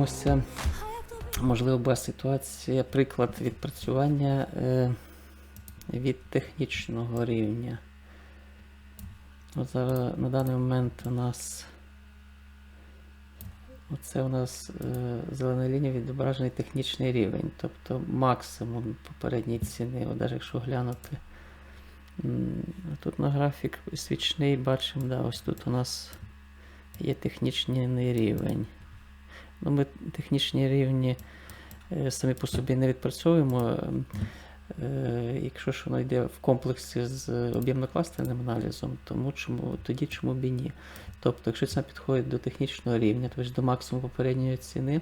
дивимося, можливо, була ситуація, приклад відпрацювання е, від технічного рівня. Зараз на даний момент у нас оце у нас е, зелена лінія відображений технічний рівень, тобто максимум попередньої ціни. От навіть якщо глянути тут на графік свічний, бачимо, да, ось тут у нас є технічний рівень. Ну, ми технічні рівні е, самі по собі не відпрацьовуємо. Е, Якщо ж воно йде в комплексі з об'ємно-кластерним аналізом, тому чому, тоді чому б і ні. Тобто, якщо це підходить до технічного рівня, тобто до максимуму попередньої ціни,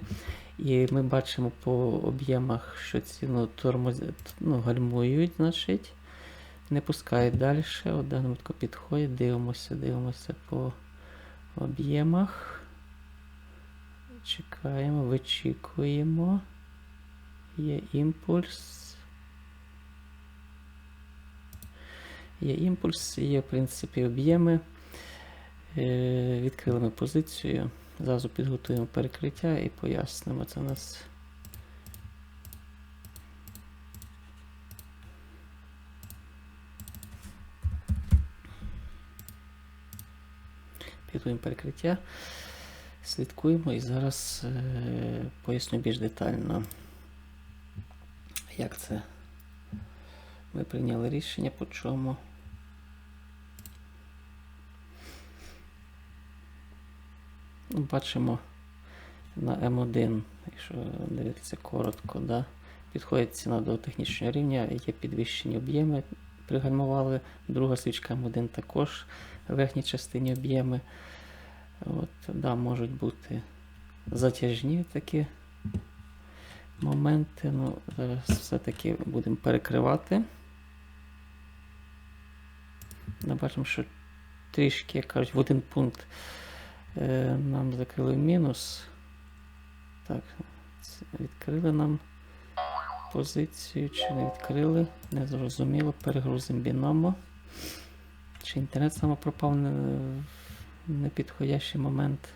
і ми бачимо по об'ємах, що ціну тормоз... ну, гальмують, значить, не пускають далі. От даному підходить, дивимося, дивимося по об'ємах. Чекаємо, вичікуємо. Є імпульс. Є імпульс, є, в принципі, об'єми. Е, Відкрили ми позицію. Зразу підготуємо перекриття і пояснимо. Це у нас. Підготуємо перекриття. Слідкуємо і зараз е, поясню більш детально, як це ми прийняли рішення по чому. Ну, Бачимо на М1, якщо дивитися коротко, да, підходить ціна до технічного рівня, є підвищені об'єми, пригальмували. Друга свічка М1 також в верхній частині об'єми. От, да, Можуть бути затяжні такі моменти. Ну, Зараз все-таки будемо перекривати. Ми бачимо, що трішки, як кажуть, в один пункт е, нам закрили мінус. Так, відкрили нам позицію, чи не відкрили, не зрозуміло, перегрузимо біномо. Чи інтернет саме пропав непідходящий момент.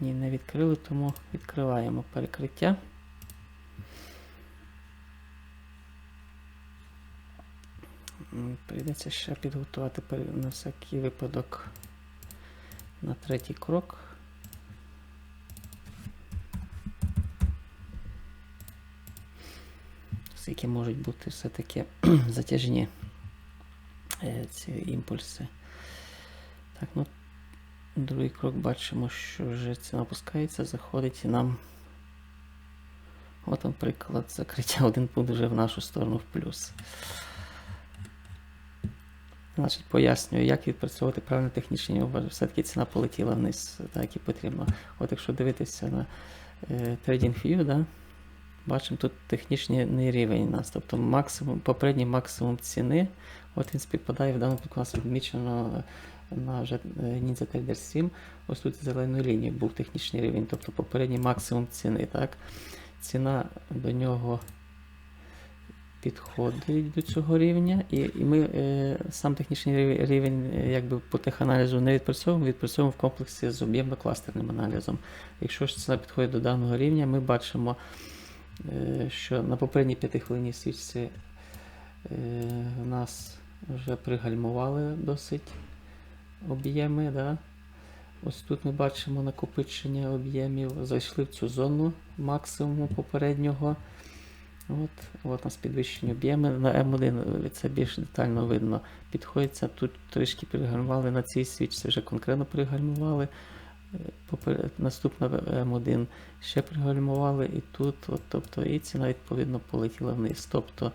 Ні, не відкрили, тому відкриваємо перекриття. Прийдеться ще підготувати на всякий випадок на третій крок. Скільки можуть бути все-таки затяжні е, ці імпульси. Так, ну другий крок бачимо, що вже ціна опускається, заходить і нам. От, наприклад, закриття один пункт вже в нашу сторону в плюс. Значить, пояснюю, як відпрацьовувати правильно технічні умови. Все-таки ціна полетіла вниз, так і потрібно. От якщо дивитися на е, TradingView, да, бачимо тут технічний рівень у нас. Тобто максимум, попередній максимум ціни, от він співпадає в даному у відмічено на е, Ninja Trader 7. Ось тут зеленою лінією був технічний рівень, тобто попередній максимум ціни. Так? Ціна до нього підходить до цього рівня, і, і ми е, сам технічний рівень е, якби по теханалізу не відпрацьовуємо, відпрацьовуємо в комплексі з об'ємно-кластерним аналізом. Якщо ж ціна підходить до даного рівня, ми бачимо, що на попередній п'ятихвилинній свічці е, нас вже пригальмували досить об'єми. Да? Ось тут ми бачимо накопичення об'ємів, зайшли в цю зону максимуму попереднього. От, от у нас підвищені об'єми. На М1 це більш детально видно. Підходиться, тут трішки пригальмували, на цій свічці вже конкретно пригальмували. Наступна М1 ще пригальмували і тут, от, тобто, і ціна відповідно полетіла вниз. Тобто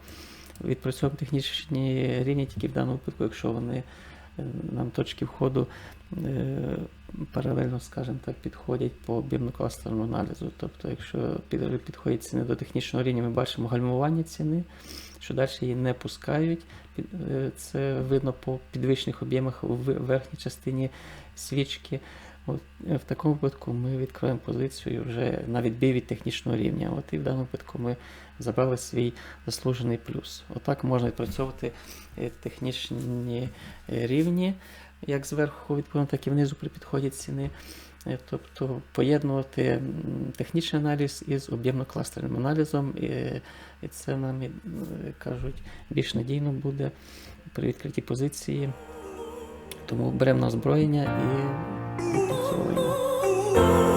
відпрацьовуємо технічні рівні тільки в даному випадку, якщо вони е, нам точки входу е, паралельно, скажімо так, підходять по об'ємно-кластерному аналізу. Тобто, якщо підходять ціни до технічного рівня, ми бачимо гальмування ціни, що далі її не пускають. Е, Це видно по підвищених об'ємах в верхній частині свічки. От, е, в такому випадку ми відкриємо позицію вже на відбій від технічного рівня. От і в даному випадку ми забрали свій заслужений плюс. Отак можна відпрацьовувати е, технічні е, рівні, як зверху відповідно, так і внизу при підході ціни. Тобто поєднувати технічний аналіз із об'ємно-кластерним аналізом, і, це нам кажуть більш надійно буде при відкритій позиції. Тому беремо на озброєння і відпрацьовуємо.